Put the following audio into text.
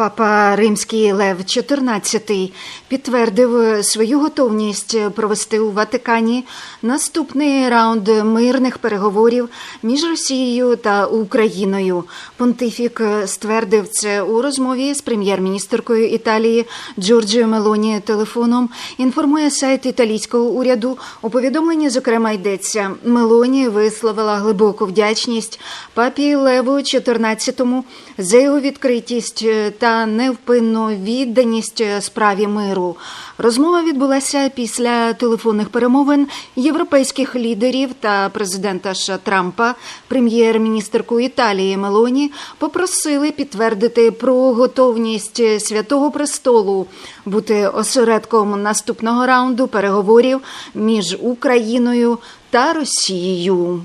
Папа Римський Лев XIV підтвердив свою готовність провести у Ватикані наступний раунд мирних переговорів між Росією та Україною. Понтифік ствердив це у розмові з прем'єр-міністеркою Італії Джорджіо Мелоні телефоном. Інформує сайт італійського уряду. У повідомленні, зокрема, йдеться Мелоні висловила глибоку вдячність папі Леву XIV за його відкритість та невпинну відданість справі миру. Розмова відбулася після телефонних перемовин європейських лідерів та президента США Трампа. Прем'єр-міністерку Італії Мелоні попросили підтвердити про готовність Святого Престолу бути осередком наступного раунду переговорів між Україною та Росією.